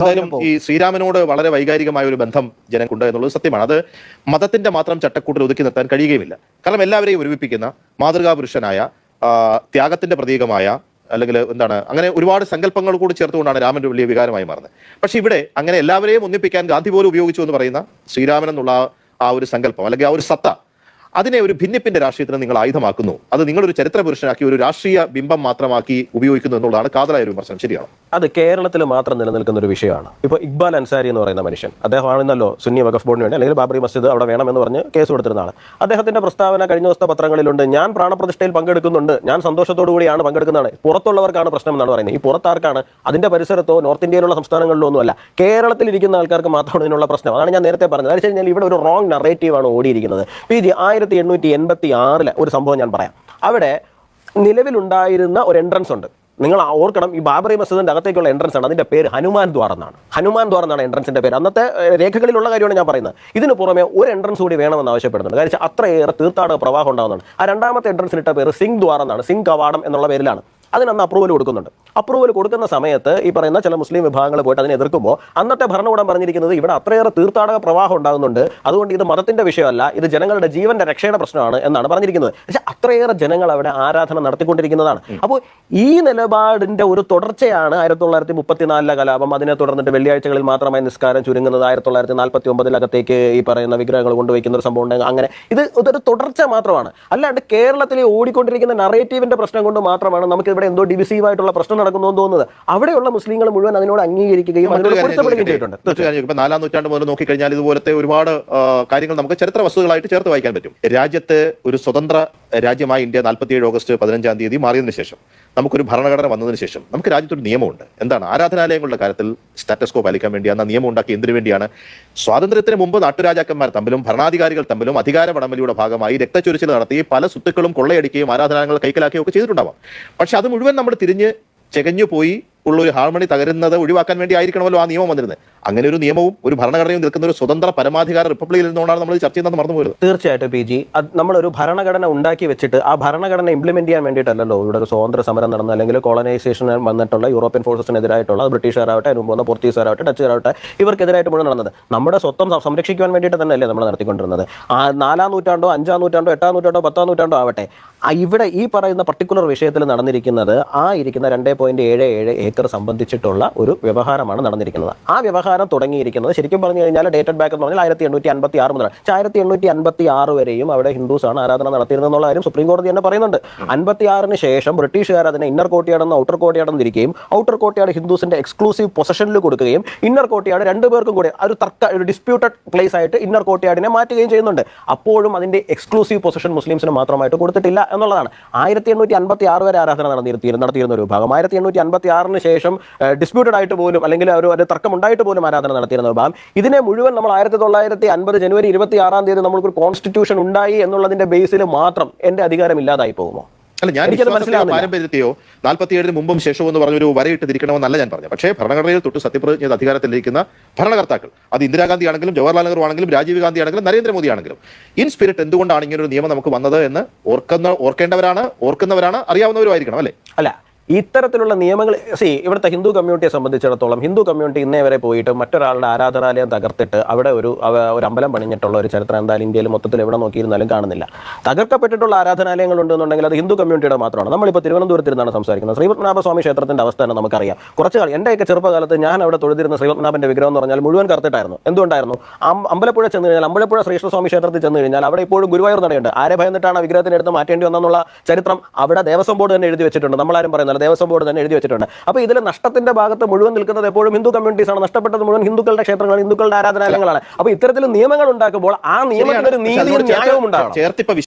എന്തായാലും ഈ ശ്രീരാമനോട് വളരെ വൈകാരികമായ ഒരു ബന്ധം ജനക്കുണ്ട് എന്നുള്ളത് സത്യമാണ്. അത് മതത്തിന്റെ മാത്രം ചട്ടക്കൂട്ടിൽ ഒതുക്കി നിർത്താൻ കഴിയുകയുമില്ല. കാരണം എല്ലാവരെയും ഒരുമിപ്പിക്കുന്ന മാതൃകാ പുരുഷനായ ത്യാഗത്തിന്റെ പ്രതീകമായ അല്ലെങ്കിൽ എന്താണ് അങ്ങനെ ഒരുപാട് സങ്കല്പങ്ങൾ കൂടി ചേർത്തുകൊണ്ടാണ് രാമന്റെ വലിയ വികാരമായി മാറുന്നത്. പക്ഷെ ഇവിടെ അങ്ങനെ എല്ലാവരെയും ഒന്നിപ്പിക്കാൻ ഗാന്ധി പോലും ഉപയോഗിച്ചു എന്ന് പറയുന്ന ശ്രീരാമൻ എന്നുള്ള ആ ഒരു സങ്കല്പം അല്ലെങ്കിൽ ആ ഒരു സത്ത അതിനെ ഒരു ഭിന്നിപ്പിന്റെ രാഷ്ട്രീയത്തിന് നിങ്ങൾ ആയുധമാക്കുന്നു. അത് നിങ്ങളൊരു ചരിത്ര പുരുഷനാക്കി ഒരു രാഷ്ട്രീയ ബിംബം മാത്രമാക്കി ഉപയോഗിക്കുന്നു എന്നുള്ളതാണ് കാതലായ ഒരു വിമർശനം. ശരിയാണ്. അത് കേരളത്തിൽ മാത്രം നിലനിൽക്കുന്ന ഒരു വിഷയമാണ്. ഇപ്പോൾ ഇക്ബാൽ അൻസാരി എന്ന് പറയുന്ന മനുഷ്യൻ അദ്ദേഹമാണെന്നല്ലോ സുന്നി വഖഫ് ബോർഡിന് വേണ്ടി അല്ലെങ്കിൽ ബാബറി മസ്ജിദ് അവിടെ വേണമെന്ന് പറഞ്ഞ് കേസ് കൊടുത്തിരുന്നതാണ് അദ്ദേഹത്തിന്റെ പ്രസ്താവന കഴിഞ്ഞ ദിവസത്തെ പത്രങ്ങളിലുണ്ട് ഞാൻ പ്രാണപ്രതിഷ്ഠയിൽ പങ്കെടുക്കുന്നുണ്ട് ഞാൻ സന്തോഷത്തോടു കൂടിയാണ് പങ്കെടുക്കുന്നതാണ്. പുറത്തുള്ളവർക്കാണ് പ്രശ്നം എന്നാണ് പറയുന്നത്. ഈ പുറത്താർക്കാണ് അതിന്റെ പരിസരത്തോ നോർത്ത് ഇന്ത്യയിലുള്ള സംസ്ഥാനങ്ങളിലോ ഒന്നുമല്ല കേരളത്തിൽ ഇരിക്കുന്ന ആൾക്കാർക്ക് മാത്രമാണ് ഇതിനുള്ള പ്രശ്നം. അതാണ് ഞാൻ നേരത്തെ പറഞ്ഞത്. അതായത് ഇവിടെ ഒരു റോങ് നറേറ്റീവാണ് ഓടിയിരിക്കുന്നത്. പി ജി ആയിരത്തി എണ്ണൂറ്റി എൺപത്തി ആറിലെ ഒരു സംഭവം ഞാൻ പറയാം. അവിടെ നിലവിലുണ്ടായിരുന്ന ഒരു എൻട്രൻസ് ഉണ്ട്. നിങ്ങൾ ഓർക്കണം ഈ ബാബറി മസ്ജിദിന്റെ അകത്തേക്കുള്ള എൻട്രൻസ് ആണ്. അതിന്റെ പേര് ഹനുമാൻ ദ്വാർ എന്നാണ്. ഹനുമാൻ ദ്വാർ എന്നാണ് എൻട്രൻസിന്റെ പേര്. അന്നത്തെ രേഖകളിലുള്ള കാര്യമാണ് ഞാൻ പറയുന്നത്. ഇതിന് പുറമെ ഒരു എൻട്രൻസ് കൂടി വേണമെന്ന് ആവശ്യപ്പെടുന്നുണ്ട്. കാരണം അത്രയേറെ തീർത്ഥാടക പ്രവാഹം ഉണ്ടാകുന്നുണ്ട് ആ രണ്ടാമത്തെ എൻട്രൻസിനിട്ട പേര് സിംഗ് ദ്വാർ എന്നാണ്. സിംഗ് കവാടം എന്നുള്ള പേരിലാണ്. അതിനന്ന് അപ്രൂവൽ കൊടുക്കുന്നുണ്ട്. അപ്രൂവൽ കൊടുക്കുന്ന സമയത്ത് ഈ പറയുന്ന ചില മുസ്ലിം വിഭാഗങ്ങൾ പോയിട്ട് അതിനെ എതിർക്കുമ്പോൾ അന്നത്തെ ഭരണകൂടം പറഞ്ഞിരിക്കുന്നത് ഇവിടെ അത്രയേറെ തീർത്ഥാടക പ്രവാഹം ഉണ്ടാകുന്നുണ്ട്. അതുകൊണ്ട് ഇത് മതത്തിന്റെ വിഷയമല്ല ഇത് ജനങ്ങളുടെ ജീവന്റെ രക്ഷയുടെ പ്രശ്നമാണ് എന്നാണ് പറഞ്ഞിരിക്കുന്നത്. പക്ഷേ അത്രയേറെ ജനങ്ങൾ അവിടെ ആരാധന നടത്തിക്കൊണ്ടിരിക്കുന്നതാണ്. അപ്പോൾ ഈ നിലപാടിന്റെ ഒരു തുടർച്ചയാണ് ആയിരത്തി തൊള്ളായിരത്തി മുപ്പത്തിനാലിലെ കലാപം. അതിനെ തുടർന്നിട്ട് വെള്ളിയാഴ്ചകളിൽ മാത്രമായി നിസ്കാരം ചുരുങ്ങുന്നത് ആയിരത്തി തൊള്ളായിരത്തി നാൽപ്പത്തി ഒമ്പതിലകത്തേക്ക് ഈ പറയുന്ന വിഗ്രഹങ്ങൾ കൊണ്ടുവയ്ക്കുന്ന ഒരു സംഭവം ഉണ്ടെങ്കിൽ അങ്ങനെ ഇത് ഇതൊരു തുടർച്ച മാത്രമാണ്. അല്ലാണ്ട് കേരളത്തിലെ ഓടിക്കൊണ്ടിരിക്കുന്ന നറേറ്റീവിന്റെ പ്രശ്നം കൊണ്ട് മാത്രമാണ് നമുക്ക് ഇവിടെ എന്തോ ഡിവിസീവ് ആയിട്ടുള്ള പ്രശ്നം നടക്കുന്നു എന്ന് തോന്നുന്നത്. അവിടെയുള്ള മുസ്ലിങ്ങൾ മുഴുവൻ അതിനോട് അംഗീകരിക്കുകയും അതിനോട് പൊരുത്തപ്പെടുകയും? ചെയ്തിട്ടുണ്ട്. ഇപ്പൊ നാലാം നൂറ്റാണ്ട് മുതൽ നോക്കിക്കഴിഞ്ഞാൽ ഇതുപോലത്തെ ഒരുപാട് കാര്യങ്ങൾ നമുക്ക് ചരിത്ര വസ്തുക്കളായിട്ട് ചേർത്ത് വായിക്കാൻ പറ്റും. രാജ്യത്ത് ഒരു സ്വതന്ത്ര രാജ്യമായ ഇന്ത്യ നാൽപ്പത്തിയേഴ് ഓഗസ്റ്റ് പതിനഞ്ചാം തീയതി മാറിയതിനു ശേഷം നമുക്കൊരു ഭരണഘടന വന്നതിന് ശേഷം നമുക്ക് രാജ്യത്തൊരു നിയമമുണ്ട്. എന്താണ്? ആരാധനാലയങ്ങളുടെ കാര്യത്തിൽ സ്റ്റാറ്റസ്കോ പാലിക്കാൻ വേണ്ടി അന്ന് ആ നിയമം ഉണ്ടാക്കി എന്തിനു വേണ്ടിയാണ്? സ്വാതന്ത്ര്യത്തിന് മുമ്പ് നാട്ടുരാജാക്കന്മാർ തമ്മിലും ഭരണാധികാരികൾ തമ്മിലും അധികാര പടമലിയുടെ ഭാഗമായി രക്തച്ചൊരിച്ചിൽ നടത്തി പല സ്വത്തുക്കളും കൊള്ളയടിക്കുകയും ആരാധനാലയങ്ങൾ കൈക്കലാക്കുകയും ഒക്കെ ചെയ്തിട്ടുണ്ടാവാം. പക്ഷെ അത് മുഴുവൻ നമ്മൾ തിരിഞ്ഞ് ചെകഞ്ഞു പോയി ഉള്ള ഒരു ഹാർമണി തകരുന്നത് ഒഴിവാക്കാൻ വേണ്ടി ആയിരിക്കണമല്ലോ ആ നിയമം വന്നിരുന്നത്. അങ്ങനെ ഒരു നിയമവും ഒരു ഭരണഘടനയും നിൽക്കുന്ന ഒരു സ്വതന്ത്ര പരമാധികാര റിപ്പബ്ലിക്കിൽ നിന്നുകൊണ്ടാണ് നമ്മൾ ചർച്ച ചെയ്യുന്നത് മറന്നു പോയത്. തീർച്ചയായിട്ടും പി ജി. നമ്മളൊരു ഭരണഘടന ഉണ്ടാക്കി വെച്ചിട്ട് ആ ഭരണഘടന ഇംപ്ലിമെന്റ് ചെയ്യാൻ വേണ്ടിയിട്ടല്ലോ ഇവിടെ ഒരു സ്വതന്ത്ര സമരം നടന്ന അല്ലെങ്കിൽ കോളനൈസേഷൻ വന്നിട്ടുള്ള യൂറോപ്യൻ ഫോഴ്സസിനെതിരായിട്ടുള്ള ബ്രിട്ടീഷുകാരാവട്ടെ അതിന് വന്ന പോർച്ചുഗീസുകാരാവട്ടെ ഡച്ചുകാരാവട്ടെ ഇവർക്കെതിരായിട്ട് മുഴുവൻ നടന്നത്. നമ്മുടെ സ്വത്തം സംരക്ഷിക്കാൻ വേണ്ടിയിട്ട് തന്നെയല്ലേ നമ്മൾ നടത്തിക്കൊണ്ടിരുന്നത്. ആ നാലാം നൂറ്റാണ്ടോ അഞ്ചാം നൂറ്റാണ്ടോ എട്ടാം നൂറ്റാണ്ടോ പത്താം നൂറ്റാണ്ടോ ആവട്ടെ ഇവിടെ ഈ പറയുന്ന പർട്ടിക്കുലർ വിഷയത്തിൽ നടന്നിരിക്കുന്നത് ആ ഇരിക്കുന്ന രണ്ടേ പോയിന്റ് ഏഴ് ഏഴ് ഏക്കർ സംബന്ധിച്ചിട്ടുള്ള ഒരു വ്യവഹാരമാണ് നടന്നിരിക്കുന്നത്. ആ വ്യവഹാരം തുടങ്ങിയിരിക്കുന്നത്. ശരിക്കും പറഞ്ഞു കഴിഞ്ഞാൽ ഡേറ്റഡ് ബാക്ക് എന്ന് പറഞ്ഞാൽ ആയിരത്തി എണ്ണൂറ്റി അൻപത്തി ആറ് മുതലാണ്. ആയിരത്തി എണ്ണൂറ്റി അൻപത്തി ആറ് വരെയും അവിടെ ഹിന്ദുസാണ് ആരാധന നടത്തിയിരുന്നത് എന്നുള്ള കാര്യം സുപ്രീം കോടതി തന്നെ പറയുന്നുണ്ട്. അൻപത്തി ആറിന് ശേഷം ബ്രിട്ടീഷുകാർ അതിനെ ഇന്നർ കോട്ടിയാടെന്ന് ഔട്ടർ കോട്ടിയാടെന്ന് ഇരിക്കുകയും ഔട്ടർ കോട്ടിയാട് ഹിന്ദുസിന്റെ എക്സ്ക്ലൂസീവ് പൊസഷനിൽ കൊടുക്കുകയും ഇന്നർ കോട്ടിയാട് രണ്ടുപേർക്കും കൂടി ഒരു തർക്ക ഒരു ഡിസ്പ്യൂട്ടഡ് പ്ലേസ് ആയിട്ട് ഇന്നർ കോട്ടിയാടിനെ മാറ്റുകയും ചെയ്യുന്നുണ്ട്. അപ്പോഴും അതിന്റെ എക്സ്ക്ലൂസീവ് പൊസിഷൻ മുസ്ലിംസിന് മാത്രമായിട്ട് കൊടുത്തിട്ടില്ല എന്നുള്ളതാണ്. ആയിരത്തി എണ്ണൂറ്റി അൻപത്തി ആറ് വരെ ആരാധന നടന്നിരുത്തി നടത്തിയിരുന്ന ഒരു വിഭാഗം. ആയിരത്തി എണ്ണൂറ്റി അൻപത്തി ആറിന് ശേഷം ഡിസ്പ്യൂട്ടഡ് ആയിട്ട് പോലും അല്ലെങ്കിൽ ഒരു തർക്കം ഉണ്ടായിട്ട് പോലും ആരാധന നടത്തിയിരുന്ന വിഭാഗം ഇതിനെ മുഴുവൻ നമ്മൾ ആയിരത്തി തൊള്ളായിരത്തി അൻപത് ജനുവരി ഇരുപത്തി ആറാം തീയതി നമ്മൾക്ക് ഒരു കോൺസ്റ്റിറ്റ്യൂഷൻ ഉണ്ടായി എന്നുള്ളതിന്റെ ബേസിൽ മാത്രം എന്റെ അധികാരം ഇല്ലാതായി പോകുമോ? അല്ല ഞാൻ. പാരമ്പര്യത്തെയോ നാൽപ്പത്തിയേഴിന് മുമ്പും ശേഷവും എന്ന് പറഞ്ഞൊരു വരയിട്ട് തിരിക്കണമെന്നല്ല ഞാൻ പറഞ്ഞു പക്ഷേ ഭരണഘടനയിൽ തൊട്ട് സത്യപ്രതിജ്ഞ ചെയ്ത് അധികാരത്തിലിരിക്കുന്ന ഭരണകർത്താക്കൾ അത് ഇന്ദിരാഗാന്ധി ആണെങ്കിലും ജവഹർലാൽ നെഹ്റു ആണെങ്കിലും രാജീവ് ഗാന്ധി ആണെങ്കിലും നരേന്ദ്രമോദി ആണെങ്കിലും ഇൻ സ്പിരിറ്റ് എന്തുകൊണ്ടാണ് ഇങ്ങനെ ഒരു നിയമം നമുക്ക് വന്നത് എന്ന് ഓർക്കുന്ന ഓർക്കേണ്ടവരാണ് ഓർക്കുന്നവരാണ് അറിയാവുന്നവരും ആയിരിക്കണം അല്ലേ? അല്ല ഇത്തരത്തിലുള്ള നിയമങ്ങൾ സി ഇവിടുത്തെ ഹിന്ദു കമ്മ്യൂണിറ്റിയെ സംബന്ധിച്ചിടത്തോളം ഹിന്ദു കമ്മ്യൂണിറ്റി ഇന്നേ വരെ പോയിട്ട് മറ്റൊരാളുടെ ആരാധനാലയം തകർത്തിട്ട് അവിടെ ഒരു ഒരു അമ്പലം പണിഞ്ഞിട്ടുള്ള ഒരു ചരിത്രം എന്തായാലും ഇന്ത്യയിൽ മൊത്തത്തിൽ എവിടെ നോക്കിയിരുന്നാലും കാണുന്നില്ല. തകർക്കപ്പെട്ടിട്ടുള്ള ആരാധനാലയങ്ങൾ ഉണ്ടെന്നുണ്ടെങ്കിൽ അത് ഹിന്ദു കമ്മ്യൂണിറ്റിയുടെ മാത്രമാണ്. നമ്മളിപ്പോൾ തിരുവനന്തപുരത്തിരുന്നാണ് സംസാരിക്കുന്നത്. ശ്രീപത്മനാഭ സ്വാമി ക്ഷേത്രത്തിന്റെ അവസ്ഥ തന്നെ നമുക്കറിയാം. കുറച്ച് കാലം എന്റെയൊക്കെ ചെറുപ്പകാലത്ത് ഞാൻ അവിടെ തൊഴുതിരുന്ന ശ്രീപത്മനാഭന്റെ വിഗ്രഹം എന്ന് പറഞ്ഞാൽ മുഴുവൻ കറുത്തിട്ടായിരുന്നു. എന്തുകൊണ്ടായിരുന്നു? അമ്പലപ്പുഴ ചെന്ന് കഴിഞ്ഞാൽ അമ്പലപ്പുഴ ശ്രീകൃഷ്ണസ്വാമി ക്ഷേത്രത്തിൽ ചെന്ന് കഴിഞ്ഞാൽ അവിടെ ഇപ്പോഴും ഗുരുവായൂർ നടയുണ്ട്. ആരെ ഭയന്നിട്ടാണ് ആ വിഗ്രഹത്തിന് എടുത്ത് മാറ്റേണ്ടി വന്നെന്നുള്ള ചരിത്രം അവിടെ ദേവസ്വം ബോർഡ് തന്നെ എഴുതി വെച്ചിട്ടുണ്ട്. നമ്മളാരും പറയുന്നില്ല. ദേവസ്വം ബോർഡ് തന്നെ എഴുതി വെച്ചിട്ടുണ്ട്. അപ്പോൾ ഇതിൽ നഷ്ടത്തിന്റെ ഭാഗത്ത് മുഴുവൻ നിൽക്കുന്നത് എപ്പോഴും ഹിന്ദു കമ്മ്യൂണിറ്റീസാണ് നഷ്ടപ്പെട്ടത് മുഴുവൻ ഹിന്ദുക്കളുടെ ക്ഷേത്രങ്ങളാണ് ഹിന്ദുക്കളുടെ ആരാധനാലയങ്ങളാണ്. അപ്പോൾ ഇത്തരത്തിൽ നിയമങ്ങൾ ഉണ്ടാക്കുമ്പോൾ ആ നിയമത്തിൽ ഒരു നീതിയും ന്യായവും ഉണ്ടാകണം